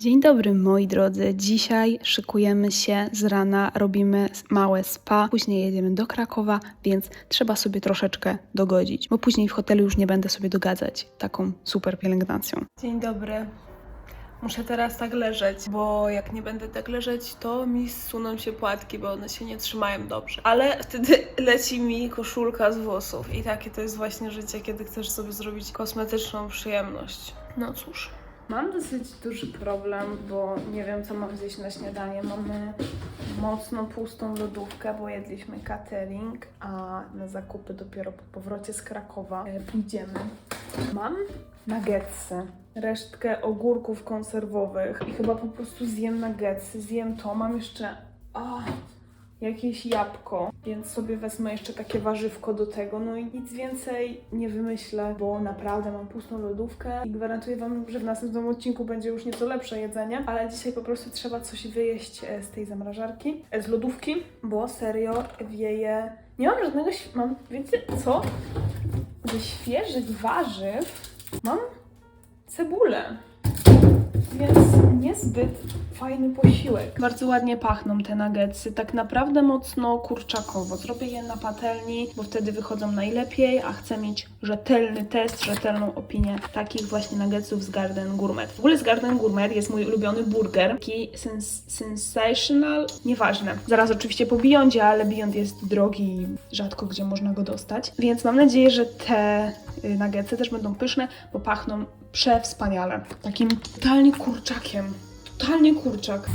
Dzień dobry moi drodzy. Dzisiaj szykujemy się z rana, robimy małe spa, później jedziemy do Krakowa, więc trzeba sobie troszeczkę dogodzić, bo później w hotelu już nie będę sobie dogadzać taką super pielęgnacją. Dzień dobry. Muszę teraz tak leżeć, bo jak nie będę tak leżeć, to mi zsuną się płatki, bo one się nie trzymają dobrze. Ale wtedy leci mi koszulka z włosów i takie to jest właśnie życie, kiedy chcesz sobie zrobić kosmetyczną przyjemność. No cóż. Mam dosyć duży problem, bo nie wiem, co mam zjeść na śniadanie. Mamy mocno pustą lodówkę, bo jedliśmy catering, a na zakupy dopiero po powrocie z Krakowa e, pójdziemy. Mam nuggetsy, resztkę ogórków konserwowych i chyba po prostu zjem nuggetsy, zjem to. Mam jeszcze o, jakieś jabłko, więc sobie wezmę jeszcze takie warzywko do tego. No i nic więcej nie wymyślę, bo naprawdę mam pustą lodówkę i gwarantuję Wam, że w następnym odcinku będzie już nieco lepsze jedzenie, ale dzisiaj po prostu trzeba coś wyjeść e, z tej zamrażarki, e, z lodówki, bo serio wieje. Nie mam żadnego. Mam, wiecie co? Ze świeżych warzyw mam cebulę. Więc niezbyt fajny posiłek. Bardzo ładnie pachną te nuggetsy, tak naprawdę mocno kurczakowo. Zrobię je na patelni, bo wtedy wychodzą najlepiej, a chcę mieć rzetelny test, rzetelną opinię takich właśnie nuggetsów z Garden Gourmet. W ogóle z Garden Gourmet jest mój ulubiony burger, taki sens sensational, nieważne. Zaraz oczywiście po Beyondzie, ale Beyond jest drogi i rzadko gdzie można go dostać. Więc mam nadzieję, że te y, nuggetsy też będą pyszne, bo pachną przewspaniale. Takim totalnie kurczakiem. Totalnie kurczak.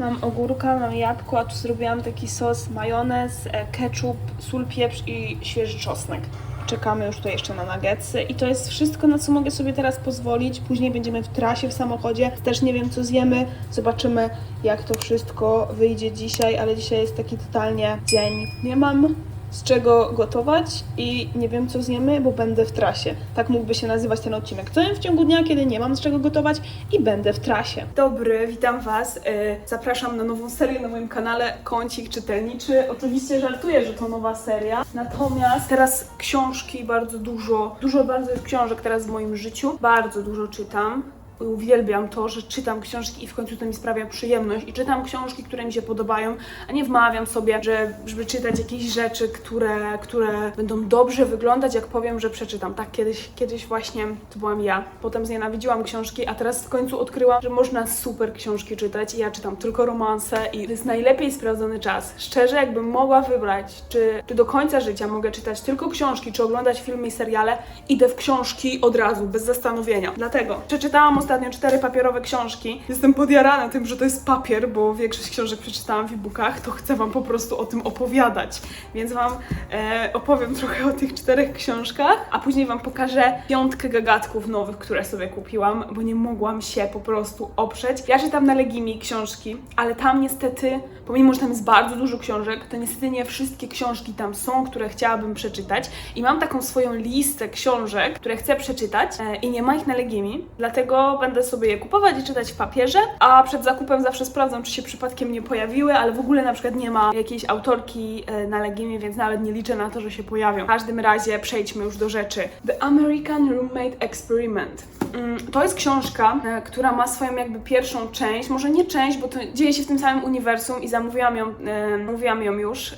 Mam ogórka, mam jabłko, a tu zrobiłam taki sos, majonez, e, ketchup, sól, pieprz i świeży czosnek. Czekamy już tutaj jeszcze na nuggetsy i to jest wszystko, na co mogę sobie teraz pozwolić. Później będziemy w trasie, w samochodzie. Też nie wiem, co zjemy. Zobaczymy, jak to wszystko wyjdzie dzisiaj, ale dzisiaj jest taki totalnie dzień. Nie mam z czego gotować i nie wiem co zjemy, bo będę w trasie. Tak mógłby się nazywać ten odcinek. Co jem w ciągu dnia, kiedy nie mam z czego gotować i będę w trasie. Dobry, witam Was. Yy, Zapraszam na nową serię na moim kanale Kącik Czytelniczy. Oczywiście żartuję, że to nowa seria. Natomiast teraz książki bardzo dużo, dużo bardzo jest książek teraz w moim życiu. Bardzo dużo czytam. Uwielbiam to, że czytam książki i w końcu to mi sprawia przyjemność. I czytam książki, które mi się podobają, a nie wmawiam sobie, że, żeby czytać jakieś rzeczy, które, które będą dobrze wyglądać, jak powiem, że przeczytam. Tak kiedyś, kiedyś właśnie to byłam ja. Potem znienawidziłam książki, a teraz w końcu odkryłam, że można super książki czytać. I ja czytam tylko romanse i to jest najlepiej sprawdzony czas. Szczerze, jakbym mogła wybrać, czy, czy do końca życia mogę czytać tylko książki, czy oglądać filmy i seriale, idę w książki od razu, bez zastanowienia. Dlatego przeczytałam ostatnio cztery papierowe książki. Jestem podjarana tym, że to jest papier, bo większość książek przeczytałam w e-bookach, to chcę Wam po prostu o tym opowiadać. Więc Wam e, opowiem trochę o tych czterech książkach, a później Wam pokażę piątkę gagatków nowych, które sobie kupiłam, bo nie mogłam się po prostu oprzeć. Ja czytam na Legimi książki, ale tam niestety, pomimo, że tam jest bardzo dużo książek, to niestety nie wszystkie książki tam są, które chciałabym przeczytać. I mam taką swoją listę książek, które chcę przeczytać e, i nie ma ich na Legimi, dlatego będę sobie je kupować i czytać w papierze, a przed zakupem zawsze sprawdzam, czy się przypadkiem nie pojawiły, ale w ogóle na przykład nie ma jakiejś autorki e, na Legimie, więc nawet nie liczę na to, że się pojawią. W każdym razie przejdźmy już do rzeczy. The American Roommate Experiment. Mm, To jest książka, e, która ma swoją jakby pierwszą część, może nie część, bo to dzieje się w tym samym uniwersum i zamówiłam ją, e, mówiłam ją już,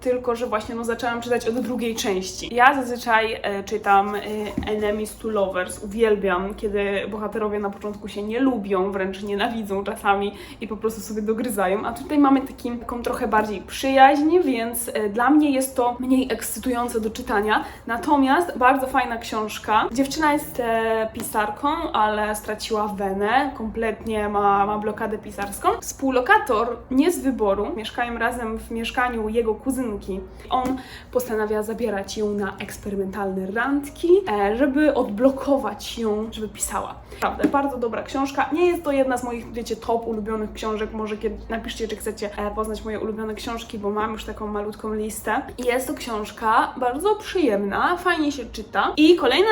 tylko że właśnie no, zaczęłam czytać od drugiej części. Ja zazwyczaj e, czytam e, Enemies to Lovers, uwielbiam, kiedy bohaterowie na początku się nie lubią, wręcz nienawidzą czasami i po prostu sobie dogryzają, a tutaj mamy taki, taką trochę bardziej przyjaźń, więc e, dla mnie jest to mniej ekscytujące do czytania, natomiast bardzo fajna książka. Dziewczyna jest e, pisarką, ale straciła wenę, kompletnie ma, ma blokadę pisarską. Współlokator nie z wyboru, mieszkają razem w mieszkaniu jego On postanawia zabierać ją na eksperymentalne randki, e, żeby odblokować ją, żeby pisała. Naprawdę, bardzo dobra książka. Nie jest to jedna z moich, wiecie, top ulubionych książek. Może kiedy, napiszcie, czy chcecie e, poznać moje ulubione książki, bo mam już taką malutką listę. Jest to książka bardzo przyjemna, fajnie się czyta. I kolejne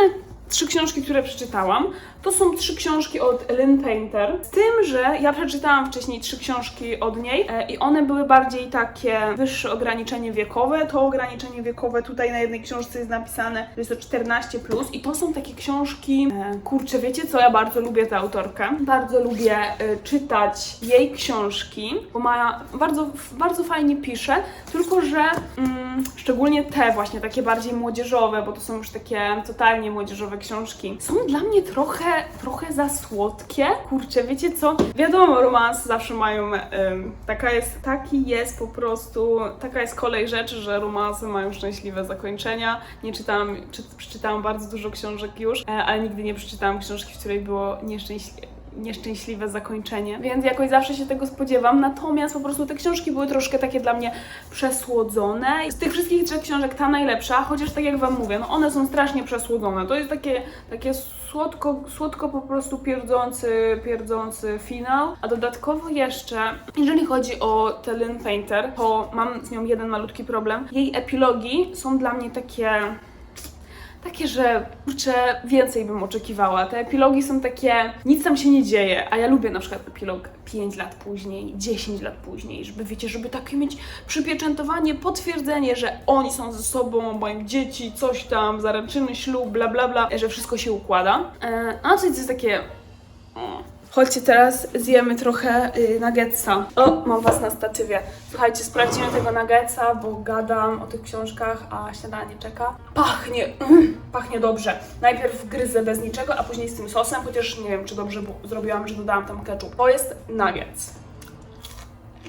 trzy książki, które przeczytałam, to są trzy książki od Lynn Painter. Z tym, że ja przeczytałam wcześniej trzy książki od niej e, i one były bardziej takie wyższe ograniczenie wiekowe. To ograniczenie wiekowe tutaj na jednej książce jest napisane, że jest to 14 plus i to są takie książki, e, kurczę, wiecie co, ja bardzo lubię tę autorkę. Bardzo lubię e, czytać jej książki, bo ma bardzo, bardzo fajnie pisze, tylko że mm, szczególnie te właśnie takie bardziej młodzieżowe, bo to są już takie totalnie młodzieżowe książki, są dla mnie trochę, trochę za słodkie. Kurczę, wiecie co? Wiadomo, romanse zawsze mają, taka jest, taki jest po prostu, taka jest kolej rzeczy, że romanse mają szczęśliwe zakończenia. Nie czytałam, czy, przeczytałam bardzo dużo książek już, e, ale nigdy nie przeczytałam książki, w której było nieszczęśliwe nieszczęśliwe zakończenie, więc jakoś zawsze się tego spodziewam. Natomiast po prostu te książki były troszkę takie dla mnie przesłodzone. Z tych wszystkich trzech książek ta najlepsza, chociaż tak jak Wam mówię, no one są strasznie przesłodzone. To jest takie, takie słodko, słodko po prostu pierdzący, pierdzący finał. A dodatkowo jeszcze, jeżeli chodzi o tę Lynn Painter, to mam z nią jeden malutki problem. Jej epilogi są dla mnie takie takie, że kurczę, więcej bym oczekiwała. Te epilogi są takie, nic tam się nie dzieje, a ja lubię na przykład epilog 5 lat później, 10 lat później, żeby wiecie, żeby takie mieć przypieczętowanie, potwierdzenie, że oni są ze sobą, mają dzieci, coś tam, zaręczyny, ślub, bla bla bla, że wszystko się układa. E, a coś jest takie... o. Chodźcie teraz, zjemy trochę y, nuggetsa. O, mam was na statywie. Słuchajcie, sprawdzimy tego nuggetsa, bo gadam o tych książkach, a śniadanie czeka. Pachnie, mm, pachnie dobrze. Najpierw gryzę bez niczego, a później z tym sosem, chociaż nie wiem, czy dobrze zrobiłam, że dodałam tam ketchup. To jest nuggets.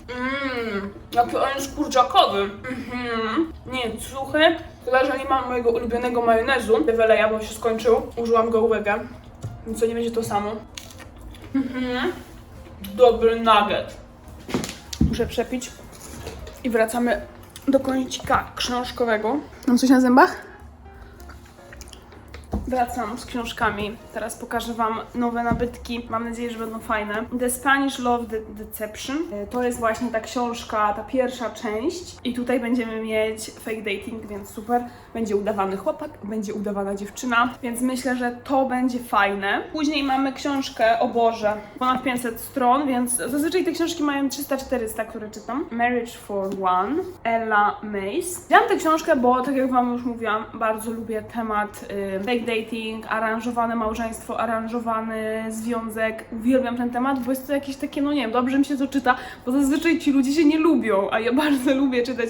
Mmm, jaki on jest kurczakowy. Mhm. Nie suchy, tyle że nie mam mojego ulubionego majonezu. Wyleja, bo się skończył. Użyłam go uwagę, więc to nie będzie to samo. Mhm. Dobry nugget. Muszę przepić. I wracamy do kącika książkowego. Mam coś na zębach? Wracam z książkami. Teraz pokażę Wam nowe nabytki. Mam nadzieję, że będą fajne. The Spanish Love De- Deception. E, To jest właśnie ta książka, ta pierwsza część. I tutaj będziemy mieć fake dating, więc super. Będzie udawany chłopak, będzie udawana dziewczyna, więc myślę, że to będzie fajne. Później mamy książkę o Boże, ponad 500 stron, więc zazwyczaj te książki mają 300-400, które czytam. Marriage for One, Ella Mace. Wziąłam tę książkę, bo tak jak Wam już mówiłam, bardzo lubię temat y, fake dating, aranżowane małżeństwo, aranżowany związek. Uwielbiam ten temat, bo jest to jakieś takie, no nie wiem, dobrze mi się to czyta, bo zazwyczaj ci ludzie się nie lubią, a ja bardzo lubię czytać.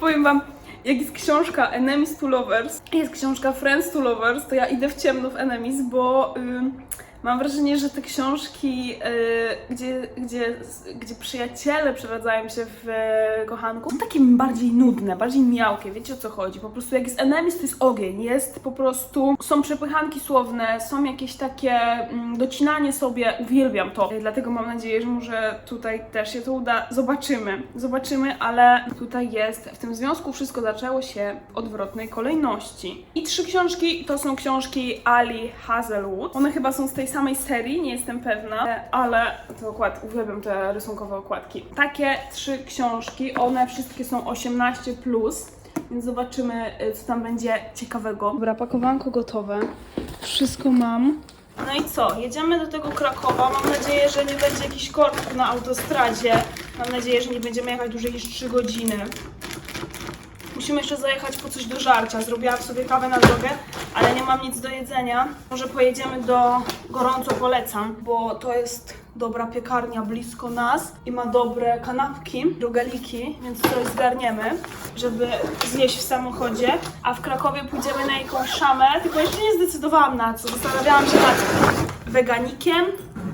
Powiem Wam, jak jest książka Enemies to Lovers, jest książka Friends to Lovers, to ja idę w ciemno w Enemies, bo ym, mam wrażenie, że te książki, y, gdzie, gdzie, gdzie przyjaciele przeradzają się w y, kochanków, są takie bardziej nudne, bardziej miałkie, wiecie o co chodzi. Po prostu jak jest Enemies, to jest ogień, jest po prostu, są przepychanki słowne, są jakieś takie mm, docinanie sobie, uwielbiam to. Y, Dlatego mam nadzieję, że może tutaj też się to uda. Zobaczymy, zobaczymy, ale tutaj jest, w tym związku wszystko zaczęło się w odwrotnej kolejności. I trzy książki to są książki Ali Hazelwood. One chyba są z tej samej serii, nie jestem pewna, ale te okład, uwielbiam te rysunkowe okładki. Takie trzy książki, one wszystkie są 18+, plus, więc zobaczymy, y, co tam będzie ciekawego. Dobra, pakowanko gotowe. Wszystko mam. No i co? Jedziemy do tego Krakowa. Mam nadzieję, że nie będzie jakichś korków na autostradzie. Mam nadzieję, że nie będziemy jechać dłużej niż 3 godziny. Musimy jeszcze zajechać po coś do żarcia. Zrobiłam sobie kawę na drogę, ale nie mam nic do jedzenia. Może pojedziemy do Gorąco Polecam, bo to jest dobra piekarnia blisko nas i ma dobre kanapki, rogaliki, więc coś zgarniemy, żeby zjeść w samochodzie. A w Krakowie pójdziemy na jakąś szamę, tylko jeszcze nie zdecydowałam na co. Zastanawiałam się nad weganikiem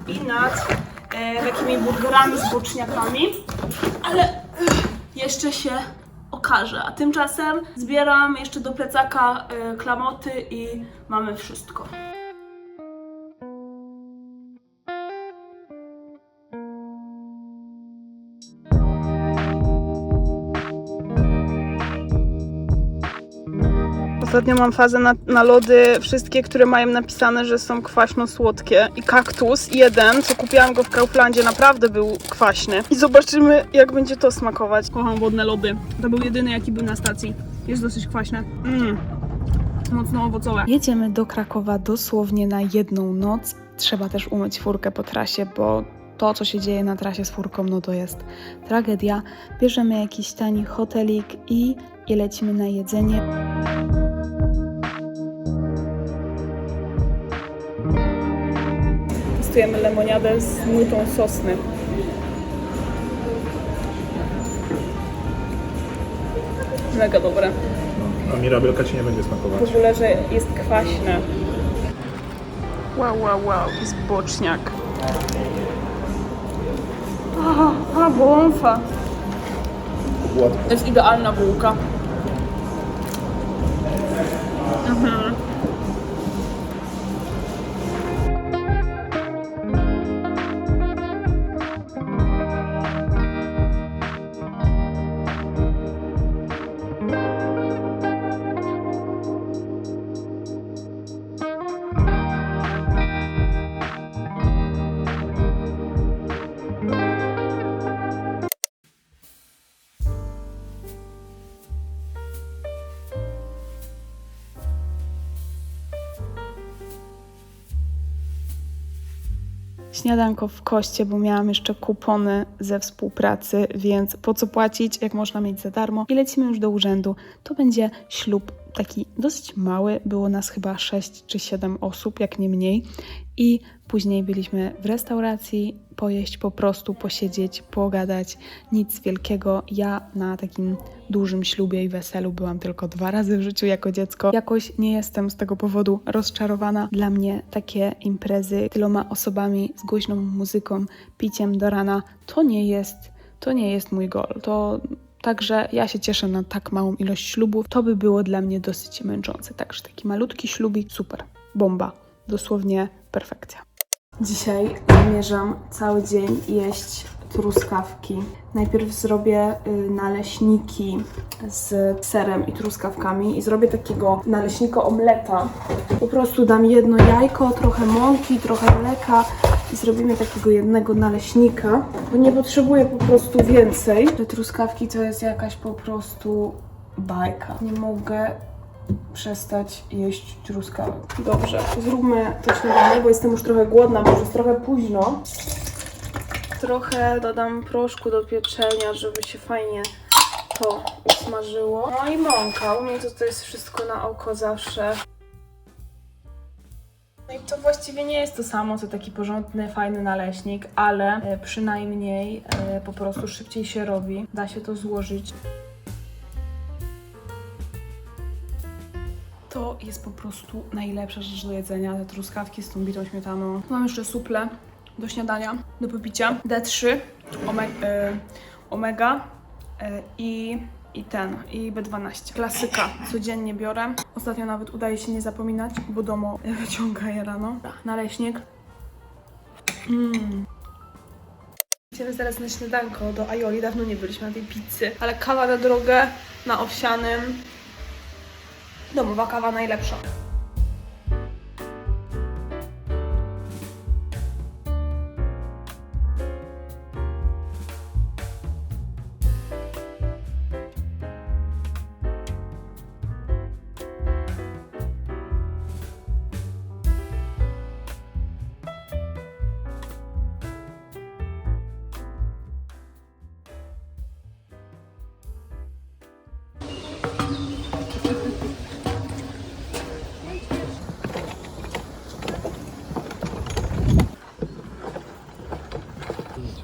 i nad e, takimi burgerami z boczniakami, ale ugh, jeszcze się okaże. A tymczasem zbieram jeszcze do plecaka y, klamoty i mamy wszystko. Ostatnio mam fazę na, na lody, wszystkie, które mają napisane, że są kwaśno-słodkie. I kaktus, jeden, co kupiłam go w Kauflandzie, naprawdę był kwaśny. I zobaczymy, jak będzie to smakować. Kocham wodne lody. To był jedyny, jaki był na stacji. Jest dosyć kwaśne. Mm. mocno owocowe. Jedziemy do Krakowa dosłownie na jedną noc. Trzeba też umyć furkę po trasie, bo to, co się dzieje na trasie z furką, no to jest tragedia. Bierzemy jakiś tani hotelik i, i lecimy na jedzenie. Testujemy lemoniadę z nutą sosny. Mega dobre. No, a mirabelka ci nie będzie smakować. W ogóle, że jest kwaśne. Wow, wow, wow, jest boczniak. Aha, a wąfa. Gładko. To jest idealna bułka. Mhm. Śniadanko w koście, bo miałam jeszcze kupony ze współpracy, więc po co płacić, jak można mieć za darmo. I lecimy już do urzędu. To będzie ślub taki dosyć mały, było nas chyba 6 czy 7 osób, jak nie mniej. I później byliśmy w restauracji, pojeść po prostu, posiedzieć, pogadać. Nic wielkiego. Ja na takim dużym ślubie i weselu byłam tylko dwa razy w życiu jako dziecko. Jakoś nie jestem z tego powodu rozczarowana. Dla mnie takie imprezy tyloma osobami z głośną muzyką, piciem do rana, to nie jest, to nie jest mój gol. To Także ja się cieszę na tak małą ilość ślubów. To by było dla mnie dosyć męczące. Także taki malutki ślubik, super, bomba, dosłownie perfekcja. Dzisiaj zamierzam cały dzień jeść truskawki. Najpierw zrobię y, naleśniki z serem i truskawkami i zrobię takiego naleśnika omleta. Po prostu dam jedno jajko, trochę mąki, trochę mleka i zrobimy takiego jednego naleśnika, bo nie potrzebuję po prostu więcej. Te truskawki to jest jakaś po prostu bajka. Nie mogę przestać jeść truskawek. Dobrze, zróbmy to śniadanie, bo jestem już trochę głodna, bo już jest trochę późno. Trochę dodam proszku do pieczenia, żeby się fajnie to usmażyło. No i mąka, u mnie to, to jest wszystko na oko zawsze. No i to właściwie nie jest to samo, co taki porządny, fajny naleśnik, ale e, przynajmniej e, po prostu szybciej się robi. Da się to złożyć. To jest po prostu najlepsza rzecz do jedzenia, te truskawki z tą bitą śmietaną. Mam jeszcze suple do śniadania, do popicia. D3, ome, y, omega y, i, i ten, i B12. Klasyka, codziennie biorę. Ostatnio nawet udaje się nie zapominać, bo domo wyciąga je rano. Naleśnik. Mmm. Idziemy zaraz na śniadanko do Aioli. Dawno nie byliśmy na tej pizzy, ale kawa na drogę, na owsianym. Domowa kawa najlepsza.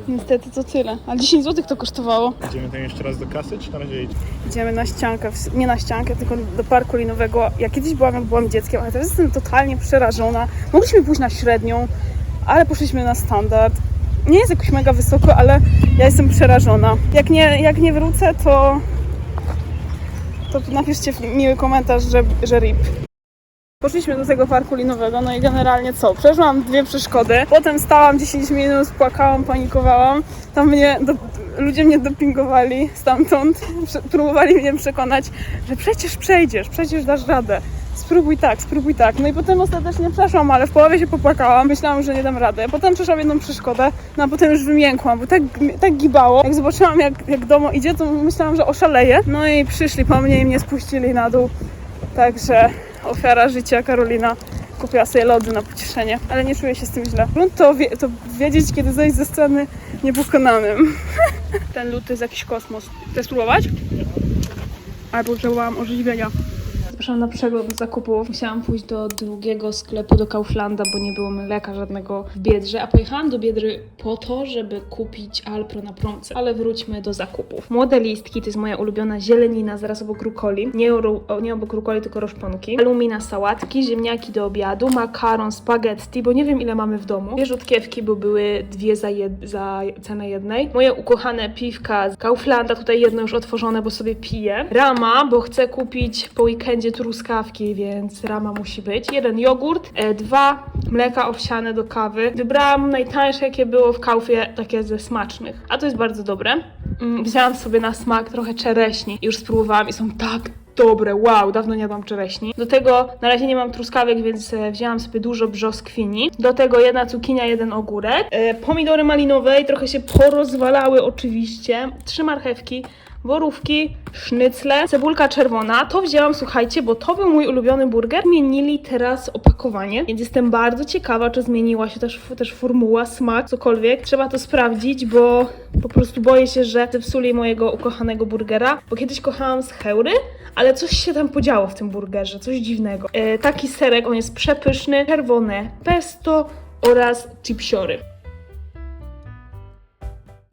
Niestety to tyle. Ale 10 zł to kosztowało. Idziemy tam jeszcze raz do kasy, czy na razie idź? Idziemy na ściankę, w- nie na ściankę, tylko do parku linowego. Ja kiedyś byłam, jak byłam dzieckiem, ale teraz jestem totalnie przerażona. Mogliśmy pójść na średnią, ale poszliśmy na standard. Nie jest jakoś mega wysoko, ale ja jestem przerażona. Jak nie, jak nie wrócę, to, to napiszcie miły komentarz, że, że rip. Poszliśmy do tego parku linowego, no i generalnie co? Przeszłam dwie przeszkody, potem stałam 10 minut, płakałam, panikowałam. Tam mnie, do, ludzie mnie dopingowali stamtąd, próbowali mnie przekonać, że przecież przejdziesz, przecież dasz radę. Spróbuj tak, spróbuj tak. No i potem ostatecznie przeszłam, ale w połowie się popłakałam. Myślałam, że nie dam rady. Potem przeszłam jedną przeszkodę, no a potem już wymiękłam, bo tak, tak gibało. Jak zobaczyłam, jak, jak domo idzie, to myślałam, że oszaleję. No i przyszli po mnie i mnie spuścili na dół. Także ofiara życia Karolina kupiła sobie lody na pocieszenie, ale nie czuję się z tym źle. Grunt to, wie, to wiedzieć, kiedy zejść ze sceny niepokonanym. Ten lód to jest jakiś kosmos. Chcesz spróbować? Ale potrzebowałam orzeźwienia. Na przegląd zakupów. Musiałam pójść do drugiego sklepu, do Kauflanda, bo nie było mleka żadnego w Biedrze, a pojechałam do Biedry po to, żeby kupić Alpro na promce. Ale wróćmy do zakupów. Młode listki to jest moja ulubiona zielenina, zaraz obok rukoli. Nie, nie obok rukoli, tylko roszponki. Alumina sałatki, ziemniaki do obiadu, makaron, spaghetti, bo nie wiem ile mamy w domu. Dwie rzutkiewki, bo były dwie za, jed- za cenę jednej. Moje ukochane piwka z Kauflanda, tutaj jedno już otworzone, bo sobie piję. Rama, bo chcę kupić po weekendzie truskawki, więc rama musi być. Jeden jogurt, e, dwa mleka owsiane do kawy. Wybrałam najtańsze, jakie było w Kaufie, takie ze smacznych. A to jest bardzo dobre. Mm, Wzięłam sobie na smak trochę czereśni. Już spróbowałam i są tak dobre, wow, dawno nie jadłam czereśni. Do tego na razie nie mam truskawek, więc e, wzięłam sobie dużo brzoskwini. Do tego jedna cukinia, jeden ogórek. E, pomidory malinowe i trochę się porozwalały oczywiście. Trzy marchewki, borówki, sznycle, cebulka czerwona. To wzięłam, słuchajcie, bo to był mój ulubiony burger. Zmienili teraz opakowanie, więc jestem bardzo ciekawa, czy zmieniła się też, też formuła, smak, cokolwiek. Trzeba to sprawdzić, bo po prostu boję się, że zepsuli mojego ukochanego burgera, bo kiedyś kochałam z heury, ale coś się tam podziało w tym burgerze, coś dziwnego. E, taki serek, on jest przepyszny, czerwone pesto oraz chipsiory.